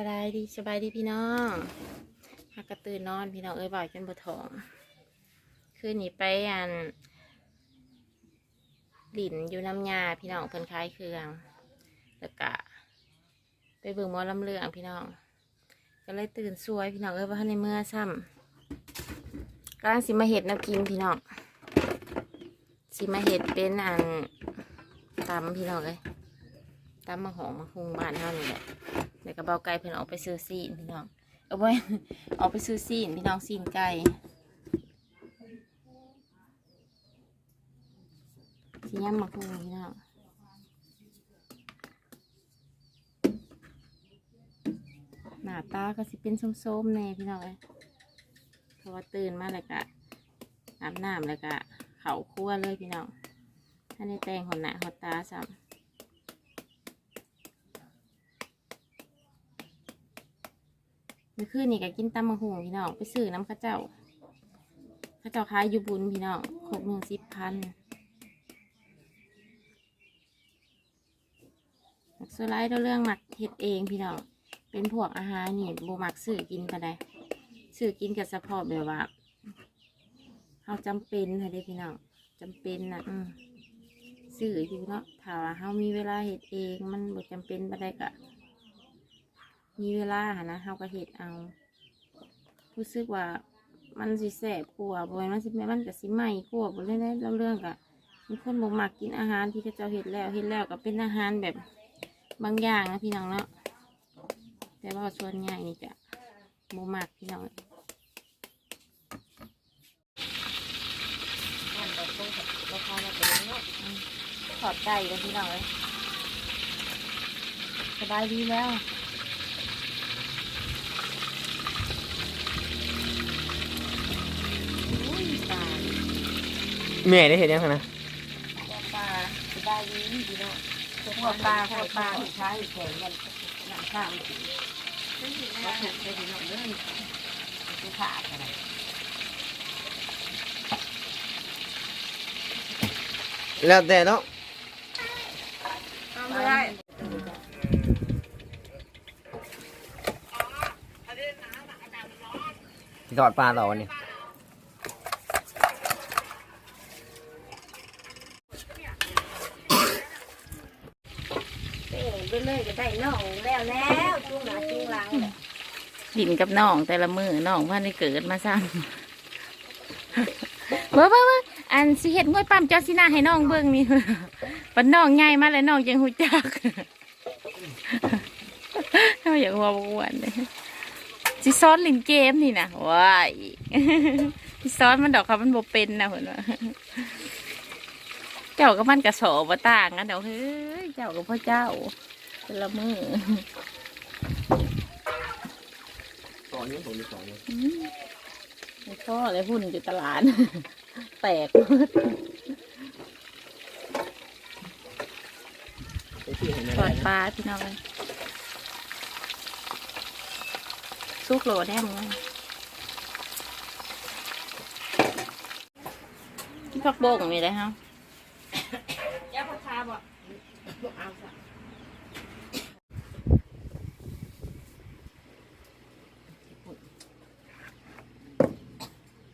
สบายดีสบายดีพี่น้องฮักกระตื่นอนพี่น้องเอ้ยบ่อยจนบ่ท้องคืนนี้ไปอันหลินอยู่น้ำยาพี่น้องเพิ่นคล้ายเครื่องแล้วก็ไปเบิ่งหมอลำเลืองพี่น้อง ก็เลยตื่นสวยพี่น้องเอ้ยว่าในเมื่อซ้ำกำลังสิมาเห็ดน้ำกินพี่น้องสิมาเห็ดเป็นอันตำพี่น้องเอ้ยตำมะหอมมะคุงบ้านเฮานี่แหละ แล้วก็เบาไก่เพิ่นออกไปซื้อซีนพี่น้องเอาไว้ออกไปซื้อซีนพี่น้องซีนไก่สีย่ำมะคุงพี่น้องหน้าตาก็สิเป็นส้มๆแน่พี่น้องเอ้ยเพราะว่าตื่นมาแล้วก็อาบน้ำแล้วก็เขาคั่วเลยพี่น้องถ้าในแต่งหดหน้าหดตาซ้ำ เมื่ อคืนนี่ก็กินตำมะฮุงพี่น้องไปซื้อน้ำข้าเจ้าข้าเจ้าขายอยู่บุญพี่น้องครบหนึ่งสิบพันมักสไลด์เรื่องหมักเฮ็ดเองพี่น้องเป็นพวกอาหารนี่โบมักซื้อกินกันได้ซื้อกินกับเฉพาะแบบว่าเราจำเป็นค่ะเด้พี่น้องจำเป็นนะอืมซื้ออยู่เนาะถ้าว่าเรามีเวลาเฮ็ดเอง มันบ่จำเป็นไปานใดกะ มีเวลาหานะเฮาก็เฮ็ดเอา รู้สึกว่ามันสิแสบกลัวบ่แม่นมันสิแม่มันก็สิไหม้กลัวบ่เลยได้เล่าเรื่องกะมีคนบ่มักกินอาหารที่เขาเจ้าเฮ็ดแล้วเฮ็ดแล้วก็เป็นอาหารแบบบางอย่างนะพี่น้องเนาะแต่ว่าส่วนใหญ่นี่จะบ่มักพี่น้องอืมถอดไก่กันพี่น้องเลยสบายดีแล้ว อุ้ยปลา แม่ได้เห็นยังไงนะปลาสบายดีพี่น้องหัวปลาหัวปลาที่ใช้แข่งกันหนังข้าวก็ถูกไปถึงหนังเลยคือขาดอะไรแล้วแต่เนาะไม่ได้ทอดปลาต่อวันนี้ เป้ไปเล ยก็ได้น้องแล้วแล้วจุงหน้าจุงหลังแหละดินกับน้องแต่ละมือน้องพันได้เกิดมาซ้ำเว้าเว้าเว้าอันสิเฮ็ดงวยปั๊มจอสินาให้น้องเบิ่งนี่ ปันน้องใหญ่มาแล้วน้องยังหูจักเขาอยากว่าบวนเลยสิซ้อนลินเกมนี่นะว้ายสิซ้อนมันดอกค่ะมันบ่เป็นนะเพิ่นว่าเจ้าก็มันกระโสบ่ต่างกันเดี๋ยวเฮ้ยเจ้ากับพ่อเจ้า แต่ละมือสองนี้ผมมีสองนี้ไม่พ่อเลยหุ่นอยู่ตลาด แตกไอ้ที่เห็นทอดปลาพี่น้องเลยซุกโหลแน่มึงพักโบกมีอะไรฮะยาพคาบ่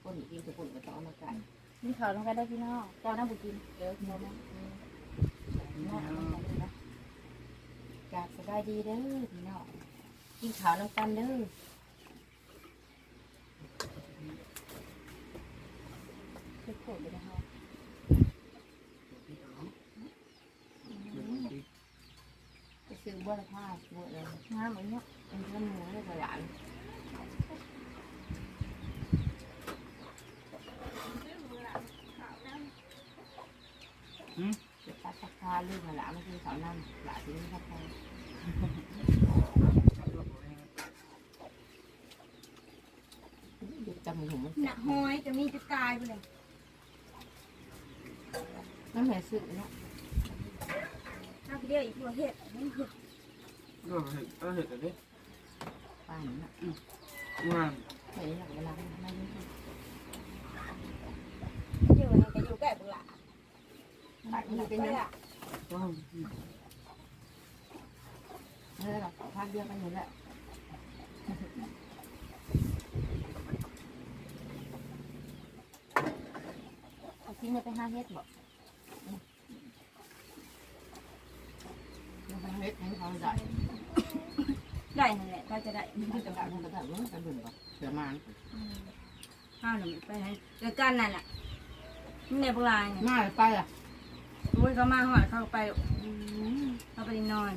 คนกินกับคนมาต่อมา กันกินข้าวต้องกันได้พี่น้องเจ้าน้ำบุกินเดี๋ยวพี่น้องนะน้ำมันกันนะอยากสบายดีเด้อพี่น้องกินข้าวน้ำกันเด้อคือโคตรเลยนะคะไปซื้อบัวละผ้าบัวเลยงามเหมือนเนี้ยเป็นเรื่องหมูเลยกับหลาน เดี๋ยวตั ดสักพาลูกมาละไม่คือสาวนั่นหลาที่นี่ครับพ่อเด็กจำหูมันหนักห้อยจะมีจะตายไปเลยน้ำแม่สึกเนาะถ้าเดียวอีกตัวเห็ดมันเห็ดก็เห็ดก็เห็ดอันนี้ป่านน่ะงานเฮ้ยอยากเวลาไม่ได้อยู่ในก็อยู่ใกล้บุหลาป่านนี้เป็นยัง ก็เออหรอกพักเดียวกันอยู่แหละเอาทิ้งไปห้าเฮ็ดบอกมันเฮ็ดให้เขาได้ได้นั่นแหละก็จะได้มันจะได้มันจะได้มันจะดึงกับเสือมันข้าวหนึ่งไปให้เจอกันนั่นแหละนี่ในโบราณเนี่ยมาไปอะโอ้ยเขามาหอดเขาไปเขาไปนอน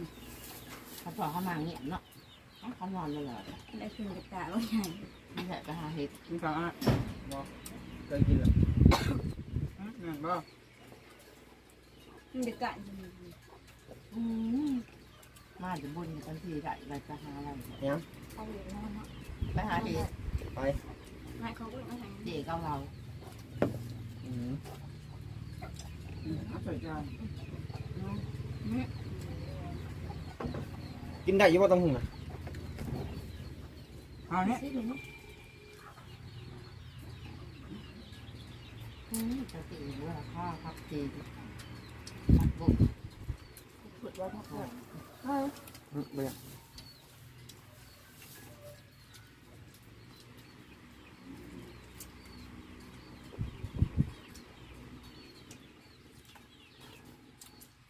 เขาสอนเขามาเงียบเนาะเขานอนเลยเหรอได้ขึ้นกระตาว่าใหญ่ไม่ใช่ไปหาเห็ดกินข้าวอะบอกเคยกินแล้วนั่นบ่ขึ้นกระตาอืมมาจะบุญกันทีได้ไปจะหาอะไรเนี่ยเขาอยู่นอนเนาะไปหาเห็ดไปให้เขาก็ไม่ให้เด็กเอาเรา อืม เอา ใส่จานกินได้อยี่ว่าต้องหุ่นอะเอาเนี่ยอืมจะตีว่าข้าวพักตีพักบุกขุดไว้ทักเพื่อนอืมไม่อยาก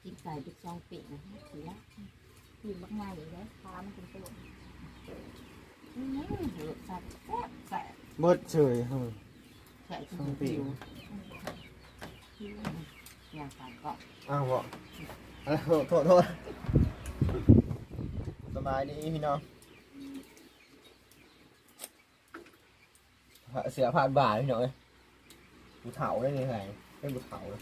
กินไก่บิ๊กซ องปีนะเสียปีนบักง่ายอยู่แล้วฟ้ามันเป็นตัวอืมเหลือสัตว์แซ่บแซ่บเบิดเฉยเฮ้ยแซ่บทุกผิวอย่างสามก็อ้าวบอกอะโทษโทษโทษสบายดีพี่น้องเสือผ่านบ่าพี่น้องเอ้ยบุเถาได้ยังไงเป็นบุเถาเลย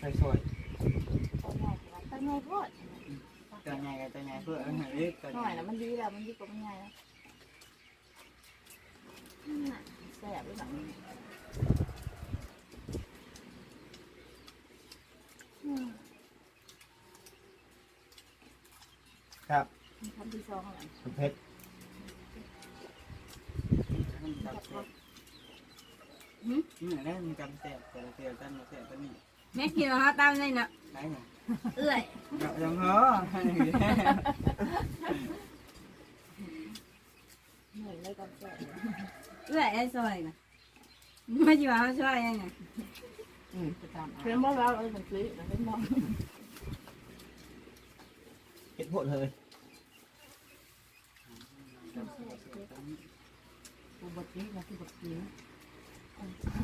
จัดพี่นะมึงตังเราต้องแซ่บเลยเนาะชงเอาเองด้วยฮะชงเอาเองนะพ่นตอนน้อยพ่นใช้ซอยตั้งไงพ่อตัวใหญ่กับตัวใหญ่เพื่อเอาให้เล็กตัวหใหน่อญ่ยแล้วมันดีแล้วมันดีกว่ามันใหญ่แล้วแซ่บด้วยแบบครับทำที่ซองอะไรคุณเพชรมันจำแสบนี่แหละมันจำแสบแต่ละเตียวจำแสบตัวนี้ แม่กินแล้วตามเลยเนาะได้ไงเอื้อยยังเหรอเหนื่อยเลยกันแซ่บเอื้อยไอ้ซอยนะไม่จีว่าเขาช่วยยังไงอืมจะตามเพื่อนบอกเราเออมันซื้อมันเป็นบอกเพชรพดเลยกูบดนี้นะกูบดนี้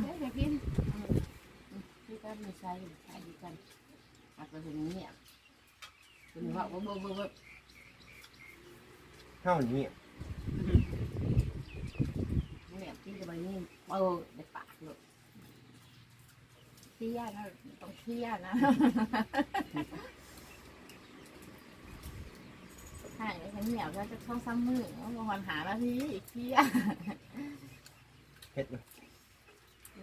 เดี๋ยวจะกิน ที่ก็ไม่ใช่ใช่กันอาจจะเป็นเงียบเป็นว่าว่าว่าว่าข้าวอย่างนี้เงียบที่จะไปนี่เออในปากเลยเที่ยนะต้องเที่ยนะใช่ฉันเหนียวแล้วจะช่องซ้ำมือแล้ววันหาแล้วที่เที่ยเพชรนะ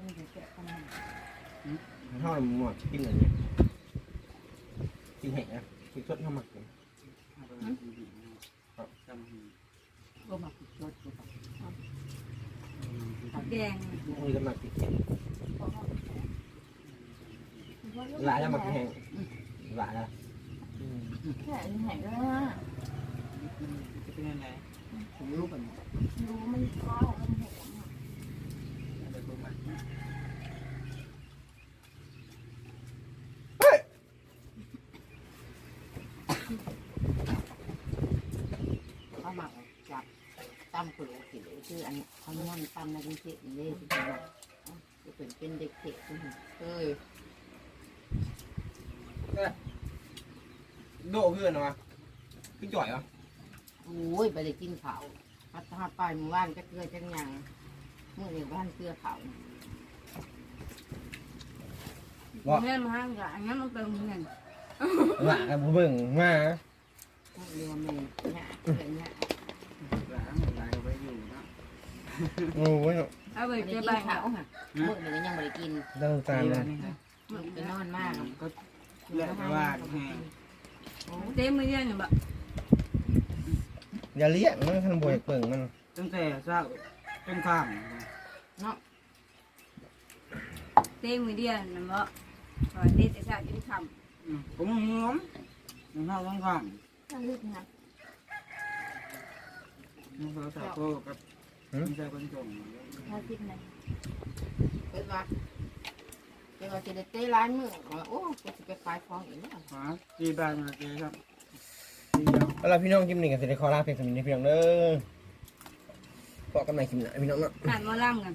มันจะเกิดปัญหาข้าวหมดกินอะไรเนี่ยกินแห้งนะกินสดข้าวหมักเนี่ยจำหีก็มาติดรถกูกับแดงมีกำลังกินแห้งหลาย แล้วหมักแห้งหลายแล้วอืมแค่แห้งแล้วจะเป็นยังไงผมรู้กัน รู้มันก็มันแห้ง เดี๋ยวดูมัน เขาหมักจับ ตั้มคนโอเคคืออันเขาย่ำตั้มในกรุงเทพนี่ที่เป็นจะเป็นเป็นเด็กเทศเอ้ยโดเพื่อนวะพี่จ่อยวะโอ้ยไปได้กินเขาพัดหาไปมือว่านจะเกลือจังยังเมื่อเดี๋ยวบ้านเกลือเขาเงินมาห้างกับอันนั้นมันเป็นเงินหลากับเบิ่งมามเรียกว่าแม่เนี่ยเพื่อนเนี่ย หลังหลายไปอยู่นะ โอ้ยเอาไปไม่ได้เก็บกินใบข้าวค่ะมื้อนี้ก็ยังไม่ได้กินเรื่องตามแล้นะวนี่ครับไปนอนมากก็เลือดว่าแห้งเต็มมือเดียวนี่บ่อย่าเลี้ยงมันทันบวยเปิงมันตั้งแต่เช้าจนค่ำเนาะเต็มมือเดียวนั่นบ่พอเต็มแต่เช้าจนค่ำผมหอมมันเท่าต้องค่ถ้าลึกนะำมันเขาสาวโก้กับ ไม่ใช่คนส่งถ้าคิดนะเกิดว่าเกิดว่าจะได้เต้ร้านมือโอ้กูจะไปขายของอีกแล้วหาตีบ้านมาเจครับเอาล่ะพี่น้องคลิปนี้ก็สิได้ขอลาเพียงเท่านี้นะพี่น้องเด้อพบกันใหม่คลิปหน้าพี่น้องเนาะขาดหมอลำกัน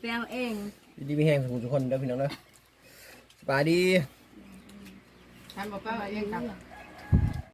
แปลงเองยินดีมีแห้งสุขทุกคนเด้อพี่น้องเด้อสบายดีทำบอกว่าเองครับ